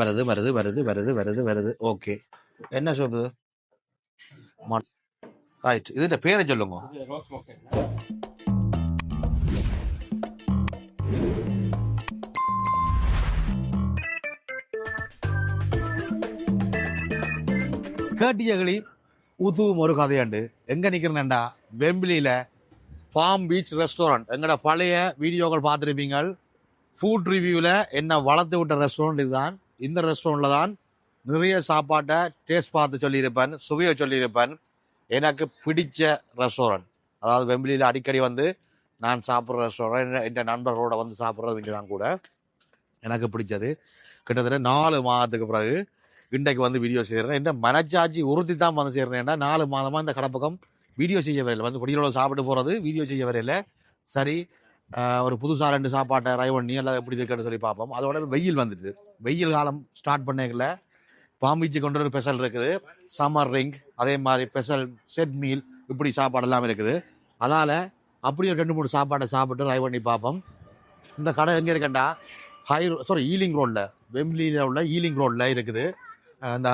வருது வருது வருது வருது வருது வருது. ஓகே என்ன ஷோப்பு ரைட் இதுன்ற பேரை சொல்லுங்க? கேட்டியகளி உதுவும் ஒரு கதையாண்டு. எங்க நிக்கிறேன்டா வெம்பிலியில ஃபார்ம் பீச் ரெஸ்டாரண்ட் எங்கட பழைய வீடியோக்கள் பார்த்துருப்பீங்க ஃபுட் ரிவ்யூவில் என்ன வளர்த்து விட்ட ரெஸ்டாரண்ட் இதுதான். இந்த ரெஸ்டாரண்ட்டில் தான் நிறைய சாப்பாட்டை டேஸ்ட் பார்த்து சொல்லியிருப்பேன் சுவையை சொல்லியிருப்பேன். எனக்கு பிடிச்ச ரெஸ்டாரண்ட் அதாவது வெம்பிலியில் அடிக்கடி வந்து நான் சாப்பிட்ற ரெஸ்டாரண்ட் என் நண்பர்களோட வந்து சாப்பிட்றது இங்கே தான் கூட. எனக்கு பிடிச்சது. கிட்டத்தட்ட நாலு மாதத்துக்கு பிறகு இன்றைக்கு வந்து வீடியோ செய்கிறேன் இந்த மனச்சாட்சி உறுதி தான் வந்து செய்கிறேன்டா நாலு மாதமாக இந்த கடப்பக்கம் வீடியோ செய்ய வரையில் வந்து குடியிலோட சாப்பிட்டு போகிறது வீடியோ செய்ய வரையில் சரி ஒரு புதுசாக ரெண்டு சாப்பாட்டை ட்ரை பண்ணி எல்லாம் எப்படி இருக்குன்னு சொல்லி பார்ப்போம். அதோட வெயில் வந்துடுது. வெயில் காலம் ஸ்டார்ட் பண்ணல பாம்பீச்சு கொண்டு ஒரு ஸ்பெஷல் இருக்குது. சம்மர் ரிங் அதே மாதிரி ஸ்பெஷல் செட் மீல் இப்படி சாப்பாடு எல்லாம் இருக்குது. அதனால் அப்படி ஒரு ரெண்டு மூணு சாப்பாடை சாப்பிட்டு ட்ரை பண்ணி பார்ப்போம். இந்த கடை எங்கே இருக்கேன்டா ஹை சாரி ஈலிங் ரோட்டில் வெம்லியில் உள்ள ஈலிங் ரோட்டில் இருக்குது. அந்த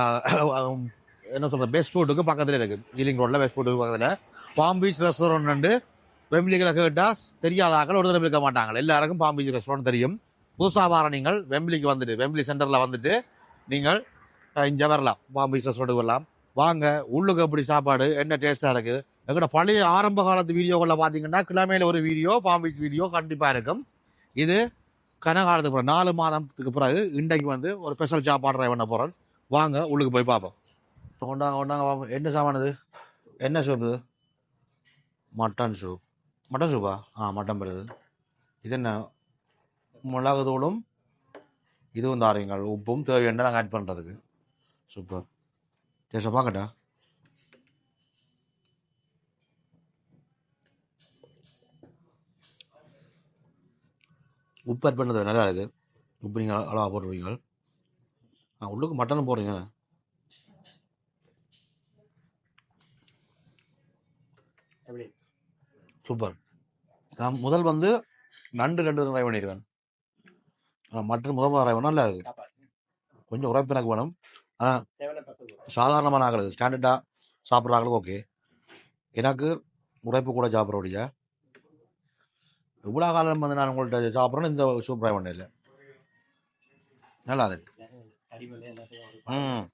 என்ன சொல்கிறது பெஸ்ட் ஃபுட்டுக்கு பக்கத்தில் இருக்குது ஈலிங் ரோட்டில் பெஸ்ட் ஃபுட்டுக்கு பக்கத்தில். பாம் பீச் ரெஸ்டாரண்ட் வெம்பிலிகளை கேட்டால் தெரியாத ஆக்கள் ஒரு தடவை இருக்க மாட்டாங்க. எல்லாருக்கும் பாம் பீச் ரெஸ்டாரண்ட் தெரியும். புதுசாக வர நீங்கள் வெம்பிலிக்கு வந்துட்டு வெம்பிலி சென்டரில் வந்துட்டு நீங்கள் இங்கே வரலாம். பாம் பீச் ரெஸ்டாரண்ட்டுக்கு வரலாம். வாங்க உள்ளுக்கு எப்படி சாப்பாடு என்ன டேஸ்ட்டாக இருக்குது? எங்களோட பழைய ஆரம்ப காலத்து வீடியோகளில் பார்த்தீங்கன்னா கிழமையில் ஒரு வீடியோ பாம் வீடியோ கண்டிப்பாக இருக்கும். இது கனகாலத்துக்கு பிறகு நாலு மாதத்துக்கு பிறகு இன்றைக்கு வந்து ஒரு ஸ்பெஷல் சாப்பாடு ட்ரை பண்ண போகிறோம் வாங்க உள்ளுக்கு போய் பார்ப்போம் கொண்டாங்க கொண்டாங்க பார்ப்போம் என்ன சாமானது என்ன சூப் இது? மட்டன் சூப் மட்டன் சூப்பா ஆ? மட்டன் பெறுது இது என்ன? மிளகு தூளும் இதுவும் தாரீங்கள் உப்பும் தேவையான நாங்கள் ஆட் பண்ணுறதுக்கு சூப்பர் டேஸ்ட்டை பார்க்கட்டா? உப்பு ஆட் பண்ணது நல்லா இருக்குது உப்பு நீங்கள் அளவாக போட்டுருவீங்க. ஆ உள்ளுக்கு மட்டனும் போடுறீங்க. சூப்பர் நான் முதல் வந்து நண்டு ரெண்டு ட்ரை பண்ணிடுவேன் மட்டன் முதல் வேணும் பண்ண நல்லா இருக்குது கொஞ்சம் உரைப்பு எனக்கு வேணும். தேவையான சாதாரணமான ஆகிறது ஸ்டாண்டர்டாக சாப்பிட்றாங்களுக்கு ஓகே எனக்கு உழைப்பு கூட சாப்பிட்றோடைய இவ்வளோ காலம் வந்து நான் உங்கள்கிட்ட சாப்பிட்றேன்னு இந்த சூப்பராக ட்ரை பண்ணல. நல்லா இருக்கு. ம்.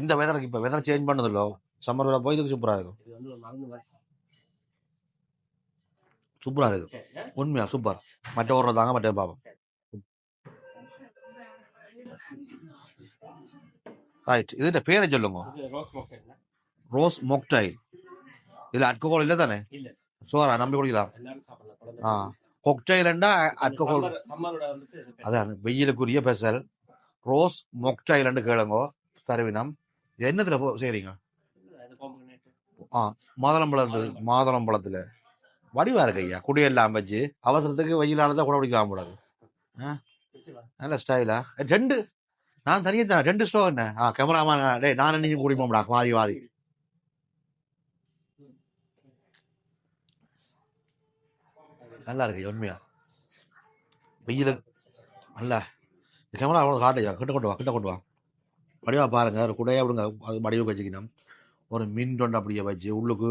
இந்த வெதருக்கு இப்போ வெதர் சேஞ்ச் பண்ணதில்லோ. சம்மர் வேலை போய் இதுக்கு சூப்பராக இருக்கும். சூப்பராக இருக்குது உண்மையா சூப்பர் மற்ற ஊரில் தாங்க மற்ற பாப்போம் ரைட் இதுன்ற பேரை சொல்லுங்க ரோஸ் மொக்டைல் இதில் அல்கோஹால் இல்லை தானே சோரா நம்பி குடிக்கலாம் ஆ கொக்டைலண்டா அல்கோஹால். அதான் வெயிலுக்குரிய பெசல் ரோஸ் மொக்டைலண்டு கேளுங்கோ தருவினம் என்னத்துல pomegranate. ஆ மாதுளம்பழத்து மாதுளம்பழத்துல வடிவா இருக்கு ஐயா குடியெல்லாம் வச்சு அவசரத்துக்கு வெயிலால தான் கூட பிடிக்கலாம் கூடாது. நல்ல ஸ்டைலா ரெண்டு நான் தனியாக தான் ரெண்டு ஸ்டோ என்ன? ஆ கேமராமேன் டேய் நான் நீங்க குடிப்போம்டா வாதி வாதி நல்லா இருக்கு உண்மையா? வெயில் நல்லா. இந்த கேமரா அவ்வளோ காட்டையா கிட்ட கொண்டு வா கிட்ட கொண்டு வா. வடிவா பாருங்க ஒரு குடையா விடுங்க அது வடிவு வச்சுக்கணும். ஒரு மின் தொண்டை அப்படியே வச்சு உள்ளுக்கு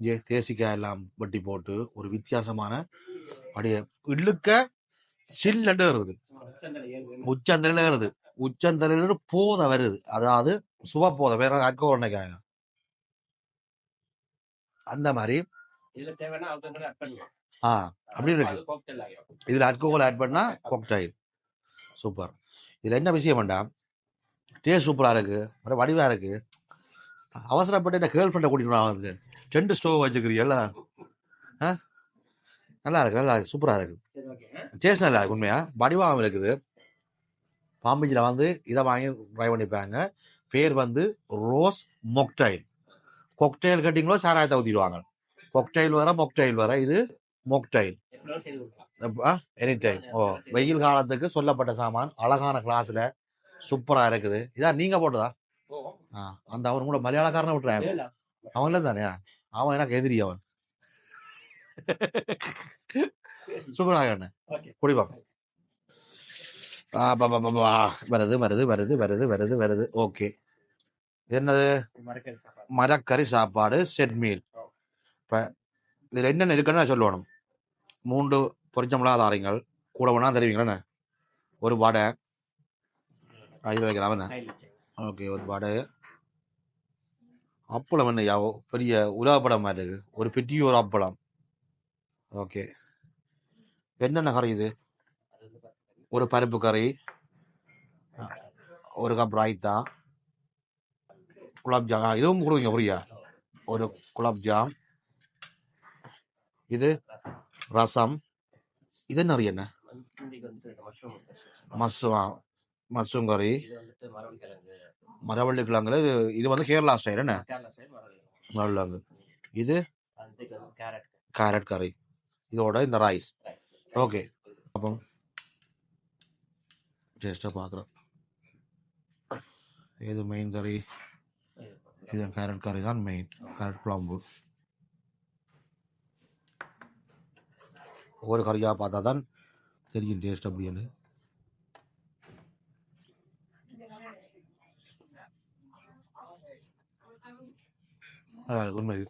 இங்கே தேசிக்காய் எல்லாம் வெட்டி போட்டு ஒரு வித்தியாசமான அப்படியே இழுக்க சில்லண்டு வருது. உச்சந்தலையில வருது உச்சந்தலையில போதை வருது. அதாவது சுவ போதை வேற அட்கோரணைக்காக அந்த மாதிரி. ஆ அப்படி இருக்கு. இதுல அல்கோஹால் ஆட் பண்ணா கொக்டைல் சூப்பர். இதுல என்ன விஷயம் வேண்டாம் டேஸ்ட் சூப்பரா இருக்கு. வடிவா இருக்கு. அவசரப்பட்டு என்ன கேர்ள் ஃப்ரெண்டை கூட்டிட்டு வந்து. ரெண்டு ஸ்டோவ் வச்சுக்கிறீங்கல்ல? நல்லா இருக்கு நல்லா இருக்கு. சூப்பரா இருக்கு? டேஸ்ட் நல்லா இருக்கு உண்மையா? வடிவாகவும் இருக்குது. பாம்பேஜில் வந்து இதை வாங்கி ட்ரை பண்ணிப்பாங்க. பேர் வந்து ரோஸ் மொக்டைல். கொக்டைல் கட்டிங்களோ சாராயத்தை ஊற்றிடுவாங்க கொக்டைல் வர மொக்டைல் வர இது மொக்டைல். எனி டைம் ஓ வெயில் காலத்துக்கு சொல்லப்பட்ட சாமான் அழகான கிளாஸ்ல சூப்பரா இருக்குது. இதான் நீங்க போட்டதா? ஆ, அந்த அவன் கூட மலையாளக்காரனை விட்டுறான் இல்ல. அவன்ல தானே? அவன் எனக்கு எதிரி அவன். சூப்பராக என்ன? வருது வருது வருது வருது வருது வருது ஓகே என்னது மரக்கறி சாப்பாடு செட் மீல் இப்போ இதில் என்னென்ன இருக்குன்னு நான் சொல்லணும் மூன்று பொரிச்ச மிளகா கூட வேணா தெரிவிங்களேண்ணே ஒரு வடை அதில் ஓகே ஒரு வடை அப்பளம் என்ன யாவோ பெரிய உலாப்படம் மாதிரி இருக்கு ஒரு பெரிய ஒரு அப்பளம் ஓகே என்னென்ன கறி இது ஒரு பருப்பு கறி ஒரு கப் ராய்த்தா குலாப் ஜாம் ஆ, இதுவும் கொடுங்க ஃப்ரீயா ஒரு குலாப் ஜாம் இது ரசம். இது கறி என்ன? மசு மஷ்ரூம் கறி. மரவள்ளி கிழங்கு. மரவள்ளி கிழங்குல இது இது வந்து கேரளா ஸ்டைல் என்ன? மரவள்ளி. இது கேரட். கறி. இதோட இந்த ரைஸ் ஓகே அப்போ டேஸ்ட்டாக பார்க்குறேன் இது மெயின் கறி இது கேரட் கறி தான் மெயின் கேரட் குழம்பு. ஒவ்வொரு கறியாக பார்த்தா தான் தெரியும் டேஸ்ட் அப்படின்னு. அதான் உண்மை. இது.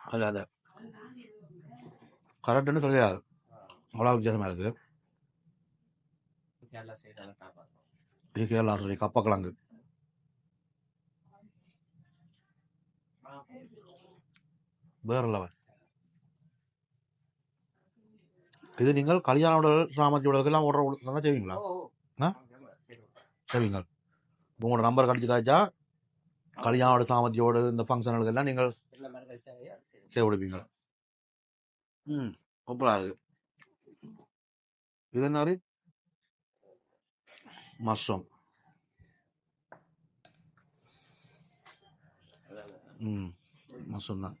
அது அந்த. கரெக்டுன்னு சொல்லியாது அவ்வளோ வித்தியாசமாக இருக்குது கேரளா சைடு நல்லா டாப் இது கேரளா சொல்லி கப்பக்கிழங்கு வேற லெவல் இது நீங்கள் கல்யாண உடல் சாமர்த்திய உடலுக்கெல்லாம் ஓடுற நல்லா செய்வீங்களா? செய்வீங்க. உங்களோட நம்பர் கடிச்சு காய்ச்சா கல்யாணோட சாமர்த்தியோடு இந்த ஃபங்க்ஷனுக்கெல்லாம் நீங்கள் செய்ய விடுவீங்க ம் சூப்பராக இருக்கு. இது என்ன மஷ்ரூம் ம் மஷ்ரூம் தான்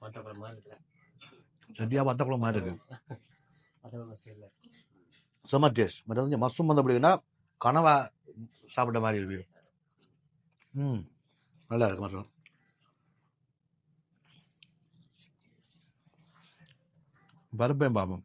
மற்றபடி வத்த குழம்பு மாதிரி இருக்கு அதான் டேஸ்ட் மற்ற வந்து மஷ்ரூம் வந்து கனவா சாப்பிட்ட மாதிரி இருக்கு ம் நல்லா இருக்கு மஷ்ரூம் பருப்பேன் பாபம்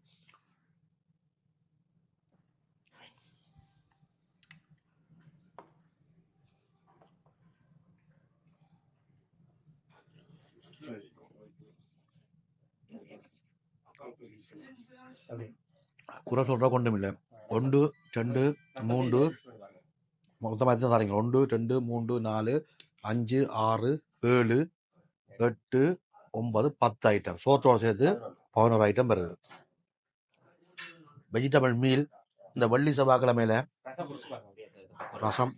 குறை சொல்கிறா கொண்டும் இல்லை. ஒன்று ரெண்டு மூன்று. மொத்தமாக எத்தனை தரீங்க ஒன்று ரெண்டு மூன்று நாலு அஞ்சு ஆறு ஏழு எட்டு ஒன்பது பத்து ஐட்டம் சோத்தோடு சேர்த்து பதினோரு ஐட்டம் வருது. வெஜிடபிள் மீல் இந்த வெள்ளி செவ்வாய்க்கிழமையில ரசம்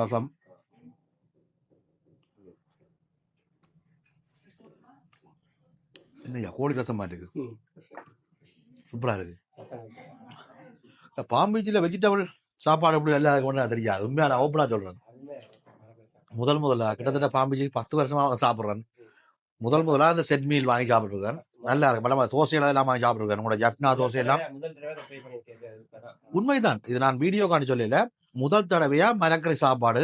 ரசம். என்னய்யா கோழி ரசம் இருக்கு. சூப்பராக இருக்கு. இந்த பாம்பீச்சில் வெஜிடபிள் சாப்பாடு எப்படி நல்லா இருக்கும்னு தெரியாது. உண்மையாக நான் ஓப்பனாக சொல்கிறேன். முதல் முதல்ல கிட்டத்தட்ட பாம்பீச்சிக்கு பத்து வருஷமாக சாப்பிட்றேன். முதல் முதலாக அந்த செட் மீல் வாங்கி சாப்பிட்ருக்கேன் நல்லா இருக்கு. பலமா தோசையெல்லாம் எல்லாம் வாங்கி சாப்பிட்ருக்கேன் உங்களோட ஜப்னா தோசை எல்லாம். முதல் தடவை ட்ரை பண்ணியிருக்கேன் இது இப்பதான். உண்மைதான். இது நான் வீடியோ காண்டி சொல்லல. முதல் தடவையா மரக்கறி சாப்பாடு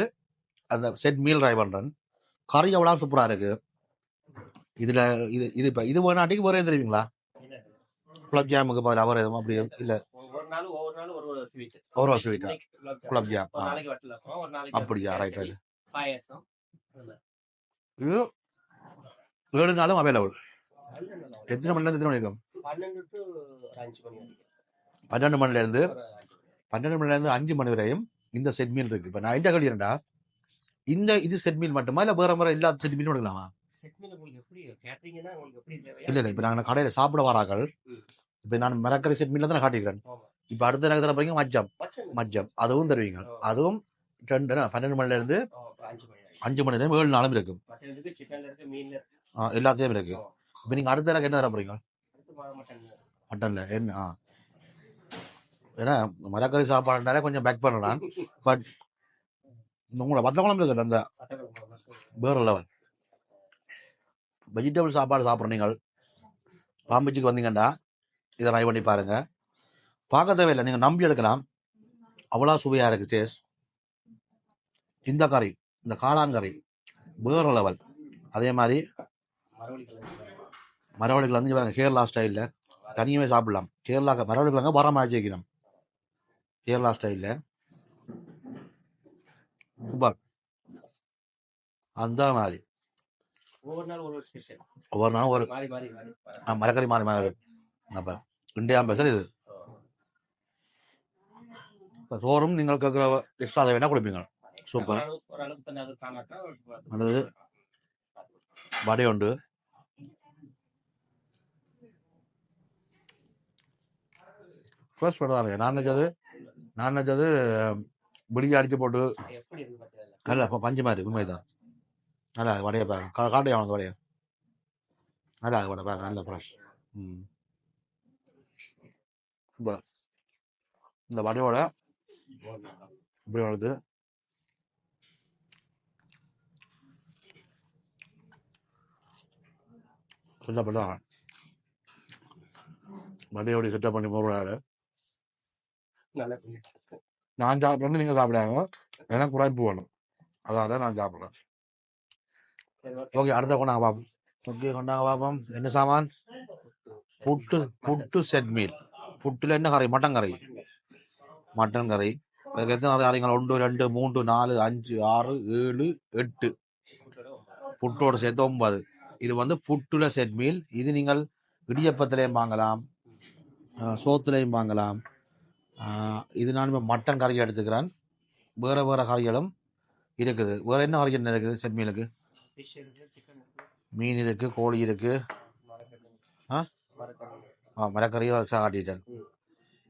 அந்த செட் மீல் ட்ரை பண்றேன். கறி எவ்வளோ சூப்பரா இருக்கு. இதுல இது இது இப்ப இது வேணாட்டிக்கு வேற எதுவும் தெரியுங்களா? குலப் ஜாமுக்கு பதிலாக வேற எதுவும் அப்படி இல்ல ஒரு ஒரு ஸ்வீட் ஒரு ஒரு sweet ஆ? குலாப் ஜாம் ஒரு ஒரு அப்படியா? Right right payasam. இது ஏழு நாளும் அவைலபிள். எத்தனை மணில இருந்து எத்தனை மணி இருக்கும் பன்னெண்டு ஒரு மணில இருந்து ஒரு அஞ்சு மணி. பன்னெண்டு மணில இருந்து அஞ்சு மணி வரையும் இந்த செட் மீல் இருக்கு. இப்ப நான் என்ன கழிக்கிறேன்டா இந்த இது செட் மீல் மட்டுமா? இல்ல வேற வேற எல்லா செட் மீலும் எடுக்கலாமா? இல்ல இல்ல இப்ப நாங்க கடையில சாப்பிட வராக்கள். ம். இப்ப நான் மிளக்கறி செட் மீல்ல தான் காட்டிக்கிறேன் ஆமா. இப்ப அடுத்த நேரத்தில் பாருங்க மஜ்ஜம். மஜ்ஜம் அதுவும் தருவீங்க. அதுவும் ரெண்டு பன்னெண்டு மணில இருந்து ஓ, அஞ்சு மணி வரைக்கும் அஞ்சு மணி நேரம் ஏழு நாளும் இருக்கும் இருக்கு மீன்ல எல்லாத்தையும் இருக்கு. இப்ப நீங்க அடுத்த நேரம் என்ன தர போறீங்க? மட்டன்ல. என்ன? ஆ. ஏன்னா மரக்கறி சாப்பாடுனாலே கொஞ்சம் பேக் பண்ணுறான் பட் உங்களோட வத்த குழம்பு இருக்கு அந்த வேற லெவல் வெஜிடபிள் சாப்பாடு சாப்பிட்ற நீங்கள். பாம்புச்சிக்கு வந்தீங்கன்னா இதை ட்ரை பண்ணி பாருங்கள் பார்க்க தேவையில்லை நீங்கள் நம்பி எடுக்கலாம். அவ்வளோ சுவையாக இருக்குது டேஸ்ட் இந்த கறி இந்த காளான் கறி வேற லெவல் அதே மாதிரி மரவள்ளி கிழங்கு பாருங்க கேரளா ஸ்டைலில் தனியுமே சாப்பிடலாம். கேரளா மரவள்ளி கிழங்கு வர மாதிரி வைக்கணும் கேரளா ஸ்டைலில் சூப்பர். அந்த மாதிரி. ஒவ்வொரு நாளும் ஒரு மரக்கறி மாறி மாறி. அப்போ இந்தியா ஸ்பெஷல் இது. இப்ப சோறும் நீங்கள் கேட்குற எக்ஸ்ட்ரா அதை வேணால் கொடுப்பீங்க? சூப்பர் அது நல்லது வடையுண்டு ஃப்ரெஷ் வடை தானே? நான் நினச்சது நான் நினச்சது பிடிக்கி அடித்து போட்டு. இப்போ பஞ்சு மாதிரி உண்மை நல்லா வடையை பாருங்க. கா காட்டையா வடையை. நல்லா வடை. பாருங்க நல்ல ஃப்ரெஷ் ம். சூப்பர் இந்த வடையோட இப்படி வருது சொல்லப்பட்டாங்க வடையோட செட்டப் பண்ணி போடுறாரு நல்ல நான் சாப்பிட்றேன்னு நீங்கள் சாப்பிடாங்க எனக்கு குறைப்பு வேணும். அதான் நான் சாப்பிட்றேன். ஓகே அடுத்த கொண்டாங்க பாப்போம். ஓகே கொண்டாங்க பாப்போம். என்ன சாமான்? புட்டு புட்டு செட் மீல் புட்டில் என்ன கறி? மட்டன் கறி. மட்டன் கறி. அதுக்கு எத்தனை கறி ஒன்று ரெண்டு மூன்று நாலு அஞ்சு ஆறு ஏழு எட்டு. புட்டோட சேர்த்து ஒன்பது. இது வந்து புட்டுல செட் மீல் இது நீங்கள் இடியப்பத்திலையும் வாங்கலாம். சோத்துலையும் வாங்கலாம். இது நான் இப்போ மட்டன் கறி எடுத்துக்கிறேன். வேறு வேறு கறிகளும் இருக்குது. வேறு என்ன கறி இருக்குது செட் மீன் இருக்குது கோழி இருக்குது ஆ? ஆ மரக்கறியும் காட்டிட்டேன் ம்.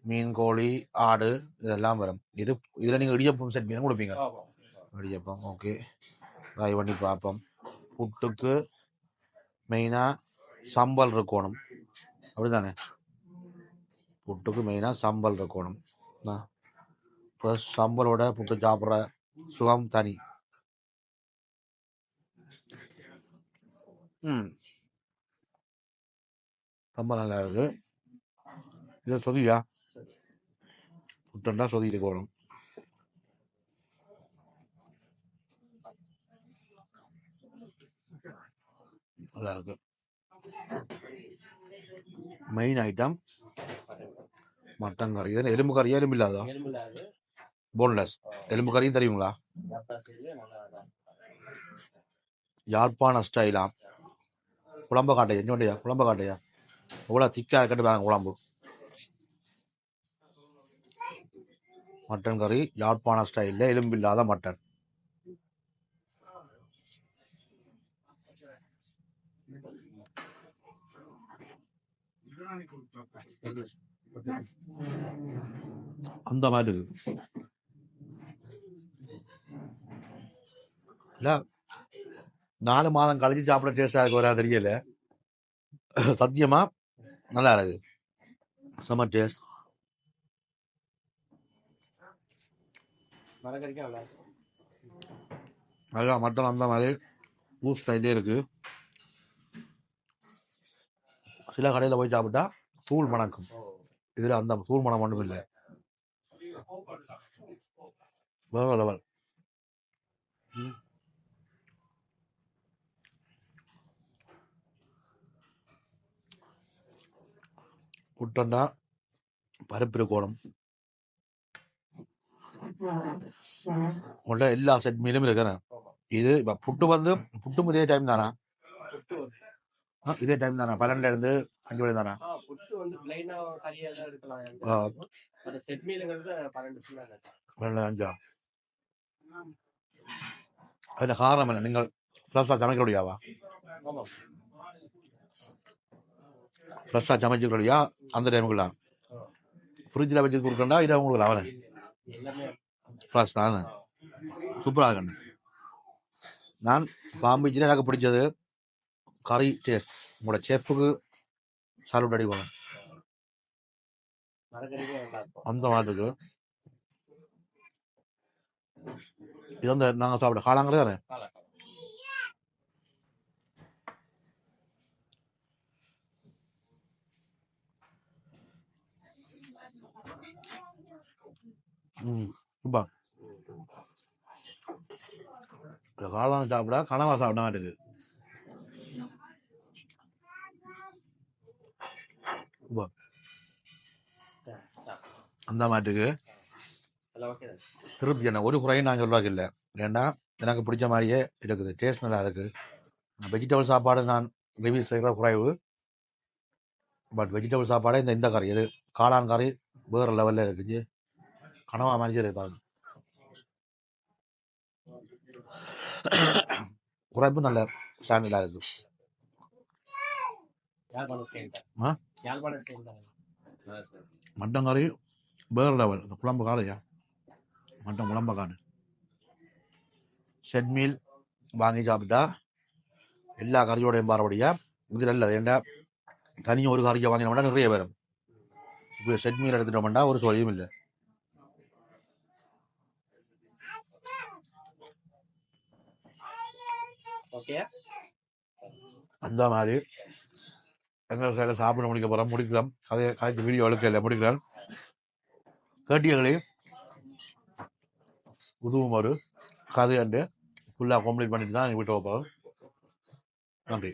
மீன் கோழி ஆடு இதெல்லாம் வரும். இது இதில் நீங்கள் இடியப்பம் செட் மீன் கொடுப்பீங்க? இடியப்பம் ஓகே ட்ரை பண்ணி பார்ப்போம். புட்டுக்கு மெயினாக சம்பல் இருக்கணும். அப்படிதானே? புட்டுக்கு மெயினாக சம்பல் இருக்கணும். சம்பலோட புட்டு சாப்பிட்ற சுகம் தனி. ம். சம்பல் நல்லா இருக்கு. இதை சொதியா சரி. புட்டுண்டா சொதி இருக்கணும் நல்லா இருக்கு. மெயின் ஐட்டம் மட்டன் கறி. இது எலும்பு கறியா எலும்பு இல்லாதா போன்லெஸ் எலும்பு கறியும் தெரியுங்களா? யாழ்ப்பாண ஸ்டைலாம் குழம்பு காட்டையா இன்னொன்றையா குழம்பு காட்டையா? எவ்வளோ திக்காக இருக்கட்டு பாருங்க குழம்பு. மட்டன் கறி யாழ்ப்பாண ஸ்டைலில் எலும்பு இல்லாத மட்டன் அந்த மாதிரி இல்லை நாலு மாதம் கழிச்சு சாப்பிட டேஸ்டாக இருக்கு வரா தெரியல. சத்தியமா? நல்லா இருக்கு. செம்ம டேஸ்ட் மரக்கறிக்கு நல்லா மட்டன் அந்த மாதிரி ஊர் ஸ்டைலே இருக்கு. சில கடையில் போய் சாப்பிட்டா தூள் மணக்கும். இதில் அந்த தூள் மணம் ஒன்றும் இல்லை. வேற லெவல் ம் பருப்பு இருக்கணும் உங்கள்ட்ட எல்லா செட் மீலும் இருக்கிறேன். இது இப்போ புட்டு வந்து புட்டும் இதே டைம் தானா? இதே டைம் தானா? பன்னெண்டுல இருந்து அஞ்சு மணி தானா? பன்னெண்டு அஞ்சா? அதில் காரணம் என்ன? நீங்கள் ஃப்ரெஷ்ஷாக சமைக்கிறோடியாவா ஃப்ரெஷ்ஷாக சமைச்சு இல்லையா அந்த டைமுக்குள்ள ஃப்ரிட்ஜில் வச்சு கொடுக்கண்டா இதை உங்களுக்கு அவனே ஃப்ரெஷ் தானே? சூப்பராக இருக்கணும் நான் பாம்பீச்சில் எனக்கு பிடிச்சது கறி டேஸ்ட் உங்களோட செஃப்புக்கு சாலூட் அடிக்கணும் அந்த மாதிரிக்கு இது வந்து நாங்கள் சாப்பிட காலாங்கிறது தானே? சூப்பா இந்த காளான் சாப்பிடா கனவா சாப்பிட மாட்டேங்குது. அந்த மாட்டுக்கு திருப்தி என்ன? ஒரு குறையும் நான் சொல்கிறதுக்கு இல்லை. ஏன்னா எனக்கு பிடிச்ச மாதிரியே இருக்குது. டேஸ்ட் நல்லா இருக்குது வெஜிடபிள் சாப்பாடு நான் ரிவ்யூ செய்கிற குறைவு. பட் வெஜிடபிள் சாப்பாடே இந்த இந்த கறி இது காளான் கறி வேறு லெவலில் இருக்குது. கனவா மாதிரி இருக்காது குறைப்பு நல்ல நல்லா சார் மட்டன் கறி வேறு லெவல். இந்த குழம்பு காலையா மட்டன் குழம்பு காடு செட் மீல் வாங்கி சாப்பிட்டா எல்லா கறியோடையும் பாரபடியா இது நல்லது ஏண்டா? தனியாக ஒரு கறியை வாங்கினோம்னா நிறைய வரும் இப்போ செட் மீல் எடுத்துட்டோம்னா ஒரு சொல்லியும் இல்லை. ஓகே அந்த மாதிரி. எங்கள் சைடில் சாப்பிட முடிக்க போகிறோம் முடிக்கலாம் கதை காய்ச்சி வீடியோ எடுக்கல முடிக்கலாம் கேட்டியங்களே. உதவும் ஒரு. கதை அண்டு ஃபுல்லாக கம்ப்ளீட் பண்ணிட்டு தான் எங்கள் வீட்டை போகிறோம் நன்றி.